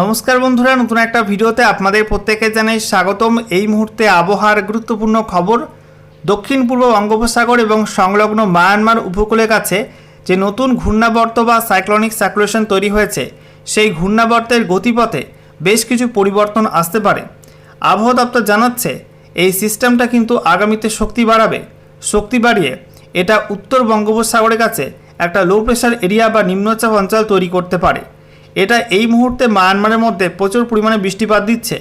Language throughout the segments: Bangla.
নমস্কার বন্ধুরা, নতুন একটা ভিডিওতে আপনাদের প্রত্যেকে জানাই স্বাগতম। এই মুহূর্তে আবহাওয়ার গুরুত্বপূর্ণ খবর, দক্ষিণ পূর্ব বঙ্গোপসাগর এবং সংলগ্ন মায়ানমার উপকূলের কাছে যে নতুন ঘূর্ণাবর্ত বা সাইক্লোনিক সার্কুলেশন তৈরি হয়েছে, সেই ঘূর্ণাবর্তের গতিপথে বেশ কিছু পরিবর্তন আসতে পারে। আবহাওয়া দপ্তর জানাচ্ছে, এই সিস্টেমটা কিন্তু আগামীতে শক্তি বাড়াবে। শক্তি বাড়িয়ে এটা উত্তর বঙ্গোপসাগরের কাছে একটা লো প্রেশার এরিয়া বা নিম্নচাপ অঞ্চল তৈরি করতে পারে। এটা এই মুহূর্তে মায়ানমারের মধ্যে প্রচুর পরিমাণে বৃষ্টিপাত দিচ্ছে।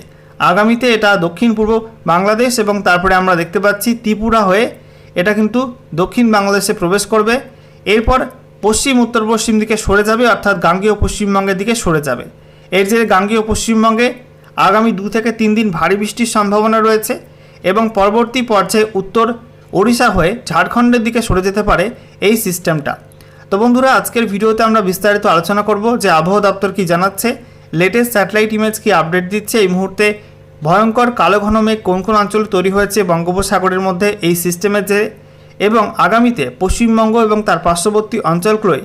আগামীতে এটা দক্ষিণ পূর্ব বাংলাদেশ এবং তারপরে আমরা দেখতে পাচ্ছি ত্রিপুরা হয়ে এটা কিন্তু দক্ষিণ বাংলাদেশে প্রবেশ করবে। এরপর পশ্চিম উত্তর পশ্চিম দিকে সরে যাবে, অর্থাৎ গাঙ্গেয় পশ্চিমবঙ্গের দিকে সরে যাবে। এর যে গাঙ্গেয় পশ্চিমবঙ্গে আগামী দু থেকে তিন দিন ভারী বৃষ্টির সম্ভাবনা রয়েছে এবং পরবর্তী পর্যায়ে উত্তর ওড়িশা হয়ে ঝাড়খণ্ডের দিকে সরে যেতে পারে এই সিস্টেমটা। তো বন্ধুরা, আজকের ভিডিওতে আমরা বিস্তারিত আলোচনা করব যে আবহাওয়া দপ্তর কি জানাচ্ছে লেটেস্ট স্যাটেলাইট ইমেজ কি আপডেট দিচ্ছে। এই মুহূর্তে ভয়ঙ্কর কালো ঘন মেঘ কোন কোন অঞ্চলে তৈরি হয়েছে বঙ্গোপসাগরের মধ্যে এই সিস্টেমের যে এবং আগামীতে পশ্চিমবঙ্গ এবং তার পার্শ্ববর্তী অঞ্চলগুলোয়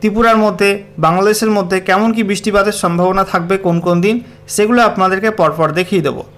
ত্রিপুরার মধ্যে, বাংলাদেশের মধ্যে কেমন কি বৃষ্টিপাতের সম্ভাবনা থাকবে কোন কোন দিন, সেগুলো আপনাদেরকে পরপর দেখিয়ে দেবো।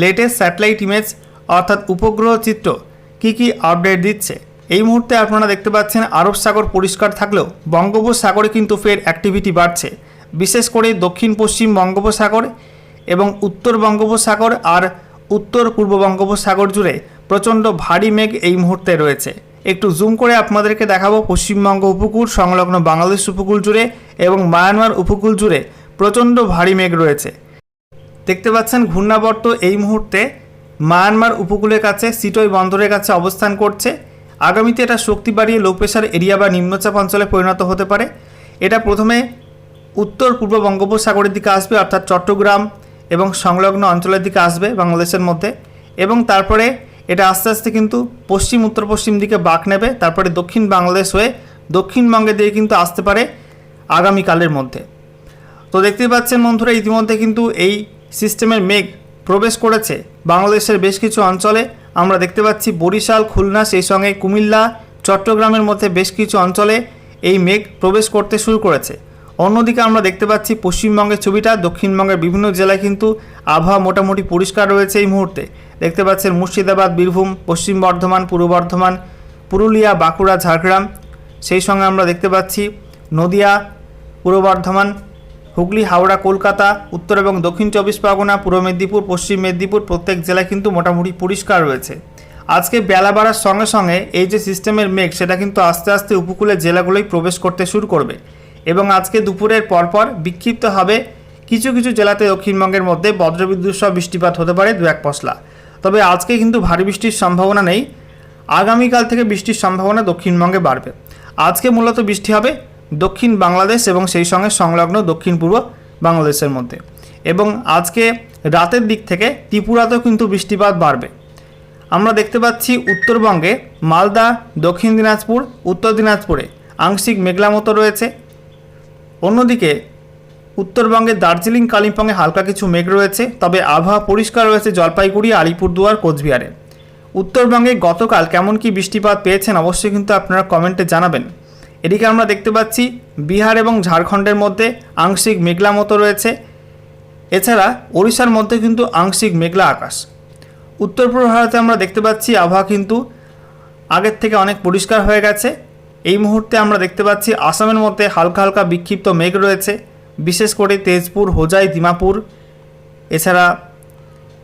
লেটেস্ট স্যাটেলাইট ইমেজ অর্থাৎ উপগ্রহ চিত্র, কি কি আপডেট দিচ্ছে? এই মুহূর্তে আপনারা দেখতে পাচ্ছেন আরব সাগর পরিষ্কার থাকলেও বঙ্গোপসাগরে কিন্তু ফের অ্যাক্টিভিটি বাড়ছে। বিশেষ করে দক্ষিণ পশ্চিম বঙ্গোপসাগর এবং উত্তর বঙ্গোপসাগর আর উত্তর পূর্ব বঙ্গোপসাগর জুড়ে প্রচণ্ড ভারী মেঘ এই মুহূর্তে রয়েছে। একটু জুম করে আপনাদেরকে দেখাবো পশ্চিমবঙ্গ উপকূল, সংলগ্ন বাংলাদেশ উপকূল জুড়ে এবং মায়ানমার উপকূল জুড়ে প্রচণ্ড ভারী মেঘ রয়েছে। দেখতে পাচ্ছেন ঘূর্ণাবর্ত এই মুহূর্তে মায়ানমার উপকূলের কাছে সিটই বন্দরের কাছে অবস্থান করছে। আগামীতে এটা শক্তি বাড়িয়ে লো প্রেশার এরিয়া বা নিম্নচাপ অঞ্চলে পরিণত হতে পারে। এটা প্রথমে উত্তর পূর্ব বঙ্গোপসাগরের দিকে আসবে, অর্থাৎ চট্টগ্রাম এবং সংলগ্ন অঞ্চলের দিকে আসবে বাংলাদেশের মধ্যে। এবং তারপরে এটা আস্তে আস্তে কিন্তু পশ্চিম, উত্তর পশ্চিম দিকে বাঁক নেবে। তারপরে দক্ষিণ বাংলাদেশ হয়ে দক্ষিণবঙ্গের দিয়ে কিন্তু আসতে পারে আগামীকালের মধ্যে। তো দেখতেই পাচ্ছেন বন্ধুরা, ইতিমধ্যে কিন্তু এই সিস্টেমের মেঘ প্রবেশ করেছে। বাংলাদেশের বেশ কিছু অঞ্চলে আমরা দেখতে পাচ্ছি বরিশাল, খুলনা, সেই সঙ্গে কুমিল্লা, চট্টগ্রামের মধ্যে বেশ কিছু অঞ্চলে এই মেঘ প্রবেশ করতে শুরু করেছে। অন্যদিকে আমরা দেখতে পাচ্ছি পশ্চিমবঙ্গের ছবিটা, দক্ষিণবঙ্গের বিভিন্ন জেলায় কিন্তু আবহাওয়া মোটামুটি পরিষ্কার রয়েছে এই মুহূর্তে। দেখতে পাচ্ছেন মুর্শিদাবাদ, বীরভূম, পশ্চিম বর্ধমান, পূর্ব বর্ধমান, পুরুলিয়া, বাঁকুড়া, ঝাড়গ্রাম। সেই সঙ্গে আমরা দেখতে পাচ্ছি নদিয়া, পূর্ব বর্ধমান হুগলি, হাওড়া, কলকাতা, উত্তর এবং দক্ষিণ চব্বিশ পরগনা, পূর্ব মেদিনীপুর, পশ্চিম মেদিনীপুর প্রত্যেক জেলায় কিন্তু মোটামুটি পরিষ্কার রয়েছে। আজকে বেলা বাড়ার সঙ্গে সঙ্গে এই যে সিস্টেমের মেঘ, সেটা কিন্তু আস্তে আস্তে উপকূলের জেলাগুলোই প্রবেশ করতে শুরু করবে এবং আজকে দুপুরের পরপর বিক্ষিপ্ত হবে কিছু কিছু জেলাতে দক্ষিণবঙ্গের মধ্যে বজ্রবিদ্যুৎ সহ বৃষ্টিপাত হতে পারে দু এক পশলা। তবে আজকে কিন্তু ভারী বৃষ্টির সম্ভাবনা নেই। আগামীকাল থেকে বৃষ্টির সম্ভাবনা দক্ষিণবঙ্গে বাড়বে। আজকে মূলত বৃষ্টি হবে দক্ষিণ বাংলাদেশ এবং সেই সঙ্গে সংলগ্ন দক্ষিণ পূর্ব বাংলাদেশের মধ্যে। এবং আজকে রাতের দিক থেকে ত্রিপুরাতেও কিন্তু বৃষ্টিপাত বাড়বে। আমরা দেখতে পাচ্ছি উত্তরবঙ্গে মালদা, দক্ষিণ দিনাজপুর, উত্তর দিনাজপুরে আংশিক মেঘলা মতো রয়েছে। অন্যদিকে উত্তরবঙ্গে দার্জিলিং, কালিম্পংয়ে হালকা কিছু মেঘ রয়েছে, তবে আবহাওয়া পরিষ্কার রয়েছে জলপাইগুড়ি, আলিপুরদুয়ার, কোচবিহারে। উত্তরবঙ্গে গতকাল কেমন কি বৃষ্টিপাত পেয়েছেন অবশ্যই কিন্তু আপনারা কমেন্টে জানাবেন। এদিকে আমরা দেখতে পাচ্ছি বিহার এবং ঝাড়খণ্ডের মধ্যে আংশিক মেঘলা মতো রয়েছে। এছাড়া ওড়িশার মধ্যে কিন্তু আংশিক মেঘলা আকাশ। উত্তর পূর্ব ভারতে আমরা দেখতে পাচ্ছি আবহাওয়া কিন্তু আগের থেকে অনেক পরিষ্কার হয়ে গেছে। এই মুহূর্তে আমরা দেখতে পাচ্ছি আসামের মধ্যে হালকা হালকা বিক্ষিপ্ত মেঘ রয়েছে। বিশেষ করে তেজপুর, হোজাই দিমাপুর এছাড়া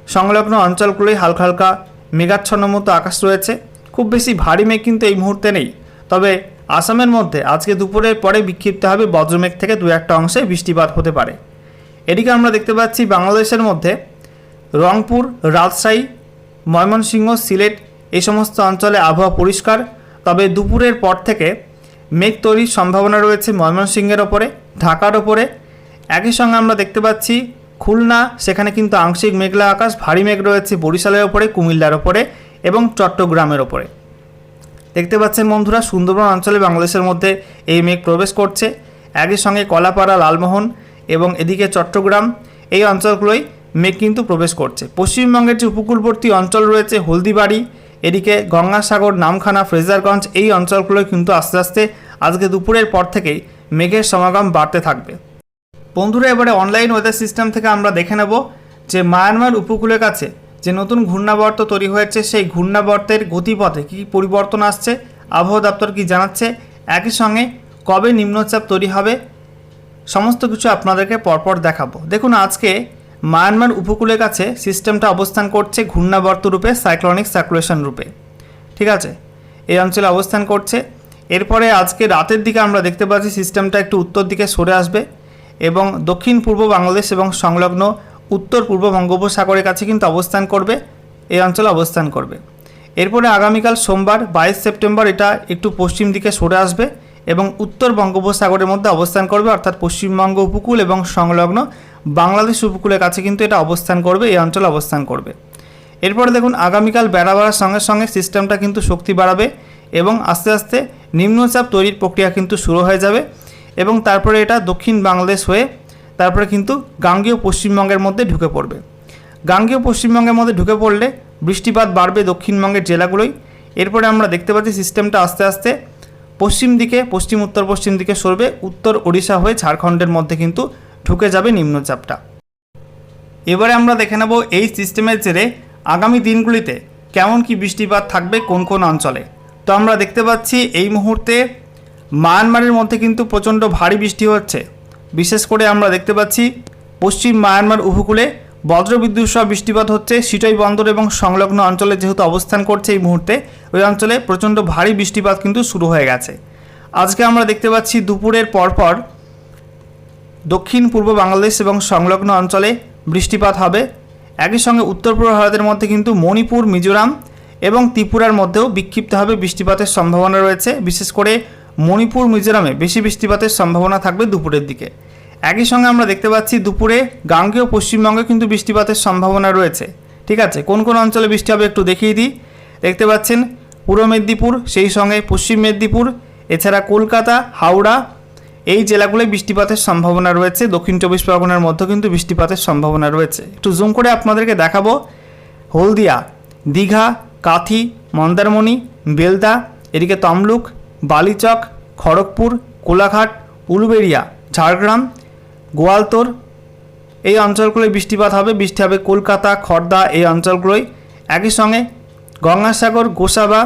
সংলগ্ন অঞ্চলগুলোই হালকা হালকা মেঘাচ্ছন্ন মতো আকাশ রয়েছে। খুব বেশি ভারী মেঘ কিন্তু এই মুহূর্তে নেই। তবে আসামের মধ্যে আজকে দুপুরের পরে বিক্ষিপ্ত হবে বজ্রমেঘ থেকে দু একটা অংশে বৃষ্টিপাত হতে পারে। এদিকে আমরা দেখতে পাচ্ছি বাংলাদেশের মধ্যে রংপুর, রাজশাহী, ময়মনসিংহ, সিলেট এই সমস্ত অঞ্চলে আবহাওয়া পরিষ্কার। তবে দুপুরের পর থেকে মেঘ তৈরির সম্ভাবনা রয়েছে ময়মনসিংহের ওপরে, ঢাকার ওপরে। একই সঙ্গে আমরা দেখতে পাচ্ছি খুলনা, সেখানে কিন্তু আংশিক মেঘলা আকাশ, ভারী মেঘ রয়েছে বরিশালের ওপরে, কুমিল্লার ওপরে এবং চট্টগ্রামের ওপরে। দেখতে পাচ্ছেন বন্ধুরা, সুন্দরবন অঞ্চলে বাংলাদেশের মধ্যে এই মেঘ প্রবেশ করছে। একই সঙ্গে কলাপাড়া, লালমোহন এবং এদিকে চট্টগ্রাম, এই অঞ্চলগুলোই মেঘ কিন্তু প্রবেশ করছে। পশ্চিমবঙ্গের যে উপকূলবর্তী অঞ্চল রয়েছে হলদিবাড়ি, এদিকে গঙ্গাসাগর, নামখানা, ফ্রেজারগঞ্জ, এই অঞ্চলগুলোই কিন্তু আস্তে আস্তে আজকে দুপুরের পর থেকেই মেঘের সমাগম বাড়তে থাকবে। বন্ধুরা, এবারে অনলাইন ওয়েদার সিস্টেম থেকে আমরা দেখে নেব যে মায়ানমার উপকূলের কাছে যে নতুন ঘূর্ণাবর্ত তৈরি হয়েছে, সেই ঘূর্ণাবর্তের গতিপথে কী পরিবর্তন আসছে? আবহাওয়া দপ্তর কি জানাচ্ছে? একই সঙ্গে কবে নিম্নচাপ তৈরি হবে? সমস্ত কিছু আপনাদেরকে পরপর দেখাবো। দেখুন, আজকে মায়ানমার উপকূলের কাছে সিস্টেমটা অবস্থান করছে ঘূর্ণাবর্ত রূপে, সাইক্লনিক সার্কুলেশন রূপে। ঠিক আছে? এই অঞ্চলে অবস্থান করছে। এরপরে আজকে রাতের দিকে আমরা দেখতে পাচ্ছি সিস্টেমটা একটু উত্তর দিকে সরে আসবে এবং দক্ষিণ পূর্ব বাংলাদেশ এবং সংলগ্ন উত্তর পূর্ব বঙ্গোপসাগরের কাছে কিন্তু অবস্থান করবে, এই অঞ্চলে অবস্থান করবে। এরপরে আগামীকাল সোমবার বাইশ সেপ্টেম্বর এটা একটু পশ্চিম দিকে সরে আসবে এবং উত্তর বঙ্গোপসাগরের মধ্যে অবস্থান করবে, অর্থাৎ পশ্চিমবঙ্গ উপকূল এবং সংলগ্ন বাংলাদেশ উপকূলের কাছে কিন্তু এটা অবস্থান করবে, এই অঞ্চলে অবস্থান করবে। এরপরে দেখুন, আগামীকাল বেড়া বাড়ার সঙ্গে সঙ্গে সিস্টেমটা কিন্তু শক্তি বাড়াবে এবং আস্তে আস্তে নিম্নচাপ তৈরির প্রক্রিয়া কিন্তু শুরু হয়ে যাবে এবং তারপরে এটা দক্ষিণ বাংলাদেশ হয়ে তারপরে কিন্তু গাঙ্গেয় পশ্চিমবঙ্গের মধ্যে ঢুকে পড়বে। গাঙ্গেয় পশ্চিমবঙ্গের মধ্যে ঢুকে পড়লে বৃষ্টিপাত বাড়বে দক্ষিণবঙ্গের জেলাগুলোই। এরপরে আমরা দেখতে পাচ্ছি সিস্টেমটা আস্তে আস্তে পশ্চিম দিকে, পশ্চিম, উত্তর, পশ্চিম দিকে সরবে। উত্তর ওড়িশা হয়ে ঝাড়খণ্ডের মধ্যে কিন্তু ঢুকে যাবে নিম্নচাপটা। এবারে আমরা দেখে নেব এই সিস্টেমের জেরে আগামী দিনগুলিতে কেমন কি বৃষ্টিপাত থাকবে কোন কোন অঞ্চলে। তো আমরা দেখতে পাচ্ছি এই মুহূর্তে মায়ানমারের মধ্যে কিন্তু প্রচণ্ড ভারী বৃষ্টি হচ্ছে। বিশেষ করে আমরা দেখতে পাচ্ছি পশ্চিম মায়ানমার উপকূলে বজ্রবিদ্যুৎ সহ বৃষ্টিপাত হচ্ছে। সিটাই বন্দর এবং সংলগ্ন অঞ্চলে যেহেতু অবস্থান করছে এই মুহূর্তে, ওই অঞ্চলে প্রচণ্ড ভারী বৃষ্টিপাত কিন্তু শুরু হয়ে গেছে। আজকে আমরা দেখতে পাচ্ছি দুপুরের পরপর দক্ষিণ পূর্ব বাংলাদেশ এবং সংলগ্ন অঞ্চলে বৃষ্টিপাত হবে। একই সঙ্গে উত্তর পূর্ব ভারতের মধ্যে কিন্তু মণিপুর, মিজোরাম এবং ত্রিপুরার মধ্যেও বিক্ষিপ্তভাবে বৃষ্টিপাতের সম্ভাবনা রয়েছে। বিশেষ করে মণিপুর, মিজোরামে বেশি বৃষ্টিপাতের সম্ভাবনা থাকবে দুপুরের দিকে। একই সঙ্গে আমরা দেখতে পাচ্ছি দুপুরে গাঙ্গেয় পশ্চিমবঙ্গে কিন্তু বৃষ্টিপাতের সম্ভাবনা রয়েছে। ঠিক আছে, কোন কোন অঞ্চলে বৃষ্টি হবে একটু দেখিয়ে দিই। দেখতে পাচ্ছেন পূর্ব মেদিনীপুর, সেই সঙ্গে পশ্চিম মেদিনীপুর, এছাড়া কলকাতা, হাওড়া, এই জেলাগুলোয় বৃষ্টিপাতের সম্ভাবনা রয়েছে। দক্ষিণ চব্বিশ পরগনার মধ্যে কিন্তু বৃষ্টিপাতের সম্ভাবনা রয়েছে। একটু জুম করে আপনাদেরকে দেখাবো। হলদিয়া, দীঘা, কাথি, মন্দারমণি, বেলদা, এদিকে তমলুক বালিচক, খড়গপুর, কোলাঘাট, উলুবেড়িয়া, ঝাড়গ্রাম, গোয়ালতোর। এই অঞ্চলগুলোয় বৃষ্টিপাত হবে, বৃষ্টি হবে কলকাতা, খর্দা, এই অঞ্চলগুলোয়। একই সঙ্গে গঙ্গাসাগর, গোসাবা,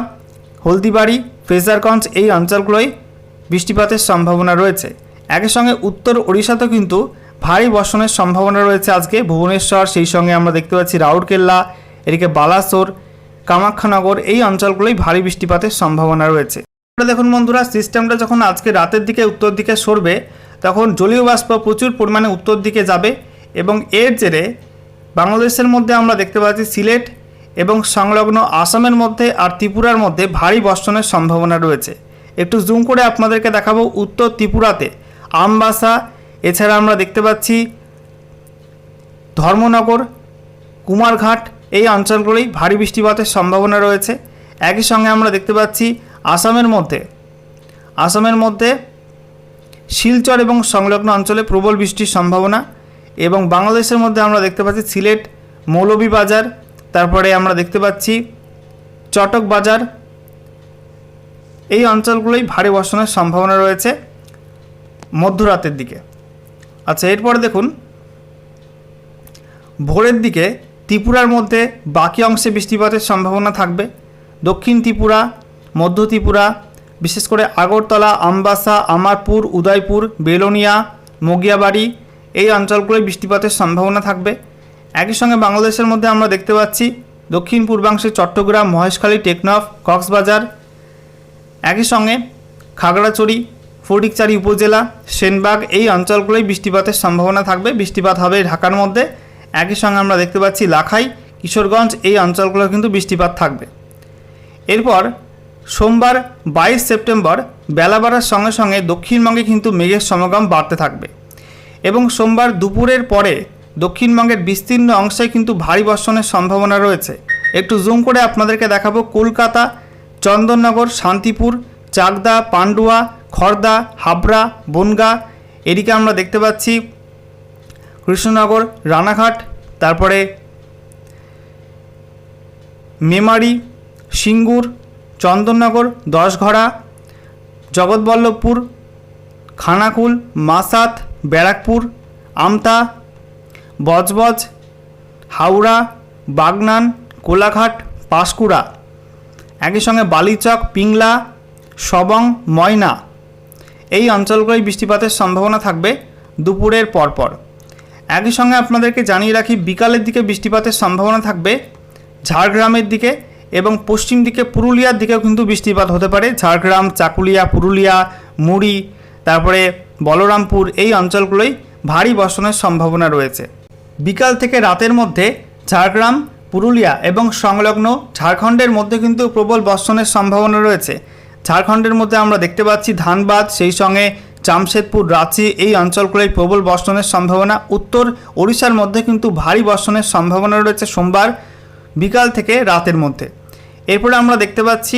হলদিবাড়ি ফ্রেজারগঞ্জ এই অঞ্চলগুলোয় বৃষ্টিপাতের সম্ভাবনা রয়েছে। একই সঙ্গে উত্তর ওড়িশাতেও কিন্তু ভারী বর্ষণের সম্ভাবনা রয়েছে আজকে। ভুবনেশ্বর, সেই সঙ্গে আমরা দেখতে পাচ্ছি রাউরকেল্লা, এদিকে বালাসোর, কামাখ্যানগর এই অঞ্চলগুলোই ভারী বৃষ্টিপাতের সম্ভাবনা রয়েছে। দেখুন বন্ধুরা সিস্টেমটা যখন আজকে রাতের দিকে উত্তর দিকে সরবে, তখন জলীয় বাষ্প প্রচুর পরিমাণে উত্তর দিকে যাবে এবং এর জেরে বাংলাদেশের মধ্যে আমরা দেখতে পাচ্ছি সিলেট এবং সংলগ্ন আসামের মধ্যে আর ত্রিপুরার মধ্যে ভারী বর্ষণের সম্ভাবনা রয়েছে। একটু জুম করে আপনাদেরকে দেখাবো উত্তর ত্রিপুরাতে। আমবাসা, এছাড়া আমরা দেখতে পাচ্ছি ধর্মনগর, কুমারঘাট, এই অঞ্চলগুলোই ভারী বৃষ্টিপাতের সম্ভাবনা রয়েছে। একই সঙ্গে আমরা দেখতে পাচ্ছি আসামের মধ্যে আসামের মধ্যে শিলচর এবং সংলগ্ন অঞ্চলে প্রবল বৃষ্টির সম্ভাবনা এবং বাংলাদেশের মধ্যে আমরা দেখতে পাচ্ছি সিলেট, মৌলভীবাজার, তারপরে আমরা দেখতে পাচ্ছি চটক বাজার এই অঞ্চলগুলোই ভারী বর্ষণের সম্ভাবনা রয়েছে মধ্যরাতের দিকে। আচ্ছা এরপরে দেখুন, ভোরের দিকে ত্রিপুরার মধ্যে বাকি অংশে বৃষ্টিপাতের সম্ভাবনা থাকবে। দক্ষিণ ত্রিপুরা মধ্য ত্রিপুরা, বিশেষ করে আগরতলা, আমবাসা, আমারপুর, উদয়পুর, বেলোনিয়া, মগিয়াবাড়ি, এই অঞ্চলগুলোয় বৃষ্টিপাতের সম্ভাবনা থাকবে। একই সঙ্গে বাংলাদেশের মধ্যে আমরা দেখতে পাচ্ছি দক্ষিণ পূর্বাংশে চট্টগ্রাম, মহেশখালী, টেকনফ, কক্সবাজার। একই সঙ্গে খাগড়াছড়ি, ফটিকচারি উপজেলা, সেনবাগ, এই অঞ্চলগুলোয় বৃষ্টিপাতের সম্ভাবনা থাকবে। বৃষ্টিপাত হবে ঢাকার মধ্যে। একই সঙ্গে আমরা দেখতে পাচ্ছি লাখাই, কিশোরগঞ্জ, এই অঞ্চলগুলো কিন্তু বৃষ্টিপাত থাকবে। এরপর সোমবার বাইশ সেপ্টেম্বর বেলা বাড়ার সঙ্গে সঙ্গে দক্ষিণবঙ্গে কিন্তু মেঘের সমাগম বাড়তে থাকবে। এবং সোমবার দুপুরের পরে দক্ষিণবঙ্গের বিস্তীর্ণ অংশে কিন্তু ভারী বর্ষণের সম্ভাবনা রয়েছে। একটু জুম করে আপনাদেরকে দেখাবো কলকাতা, চন্দননগর, শান্তিপুর, চাকদা, পান্ডুয়া, খর্দা, হাবড়া, বনগা, এদিকে আমরা দেখতে পাচ্ছি কৃষ্ণনগর, রানাঘাট, তারপরে মেমারি, সিঙ্গুর চন্দননগর, দশঘড়া, জগৎবল্লভপুর, খানাকুল, মাসাত, ব্যারাকপুর, আমতা, বজবজ, হাওড়া, বাগনান, কোলাঘাট, পাঁশকুড়া। একই সঙ্গে বালিচক, পিংলা, সবং, ময়না। এই অঞ্চলগুলোয় বৃষ্টিপাতের সম্ভাবনা থাকবে দুপুরের পরপর। একই সঙ্গে আপনাদেরকে জানিয়ে রাখি, বিকালের দিকে বৃষ্টিপাতের সম্ভাবনা থাকবে ঝাড়গ্রামের দিকে এবং পশ্চিম দিকে পুরুলিয়ার দিকেও কিন্তু বৃষ্টিপাত হতে পারে। ঝাড়গ্রাম, চাকুলিয়া, পুরুলিয়া, মুড়ি, তারপরে বলরামপুর এই অঞ্চলগুলোই ভারী বর্ষণের সম্ভাবনা রয়েছে। বিকাল থেকে রাতের মধ্যে ঝাড়গ্রাম, পুরুলিয়া এবং সংলগ্ন ঝাড়খণ্ডের মধ্যে কিন্তু প্রবল বর্ষণের সম্ভাবনা রয়েছে। ঝাড়খণ্ডের মধ্যে আমরা দেখতে পাচ্ছি ধানবাদ, সেই সঙ্গে জামশেদপুর, রাঁচি এই অঞ্চলগুলোয় প্রবল বর্ষণের সম্ভাবনা। উত্তর ওড়িশার মধ্যে কিন্তু ভারী বর্ষণের সম্ভাবনা রয়েছে সোমবার বিকাল থেকে রাতের মধ্যে। এরপরে আমরা দেখতে পাচ্ছি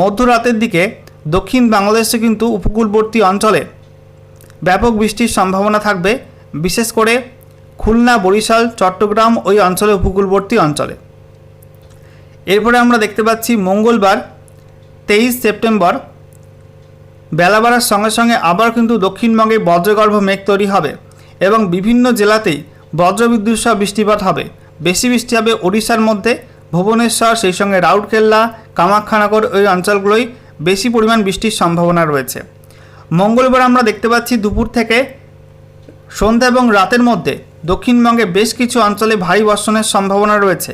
মধ্যরাতের দিকে দক্ষিণ বাংলাদেশে কিন্তু উপকূলবর্তী অঞ্চলে ব্যাপক বৃষ্টির সম্ভাবনা থাকবে, বিশেষ করে খুলনা, বরিশাল, চট্টগ্রাম ওই অঞ্চলে উপকূলবর্তী অঞ্চলে। এরপরে আমরা দেখতে পাচ্ছি মঙ্গলবার, তেইশ সেপ্টেম্বর, বেলা বাড়ার সঙ্গে সঙ্গে আবার কিন্তু দক্ষিণবঙ্গে বজ্রগর্ভ মেঘ তৈরি হবে এবং বিভিন্ন জেলাতেই বজ্রবিদ্যুৎ সহ বৃষ্টিপাত হবে। বেশি বৃষ্টি হবে ওড়িশার মধ্যে ভুবনেশ্বর, সেই সঙ্গে রাউরকেল্লা, কামাখ্যানগর ওই অঞ্চলগুলোই বেশি পরিমাণ বৃষ্টির সম্ভাবনা রয়েছে। মঙ্গলবার আমরা দেখতে পাচ্ছি দুপুর থেকে সন্ধ্যা এবং রাতের মধ্যে দক্ষিণবঙ্গে বেশ কিছু অঞ্চলে ভারী বর্ষণের সম্ভাবনা রয়েছে।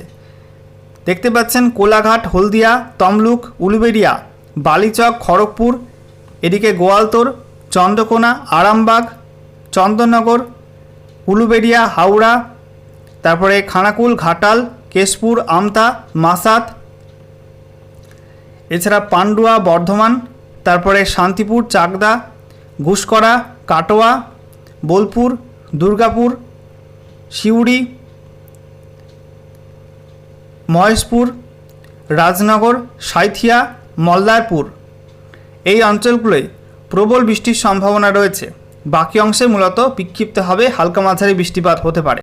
দেখতে পাচ্ছেন কোলাঘাট, হলদিয়া, তমলুক, উলুবেড়িয়া, বালিচক, খড়গপুর, এদিকে গোয়ালতোর, চন্দ্রকোনা, আরামবাগ, চন্দননগর, উলুবেড়িয়া, হাওড়া, তারপরে খানাকুল, ঘাটাল কেশপুর, আমতা মাসাত এছাড়া পান্ডুয়া, বর্ধমান, তারপরে শান্তিপুর, চাকদা ঘুষকরা কাটোয়া, বোলপুর, দুর্গাপুর সিউড়ি মহেশপুর, রাজনগর, সাঁইথিয়া মল্লারপুর এই অঞ্চলগুলোয় প্রবল বৃষ্টির সম্ভাবনা রয়েছে। বাকি অংশে মূলত বিক্ষিপ্ত হবে হালকা মাঝারি বৃষ্টিপাত হতে পারে।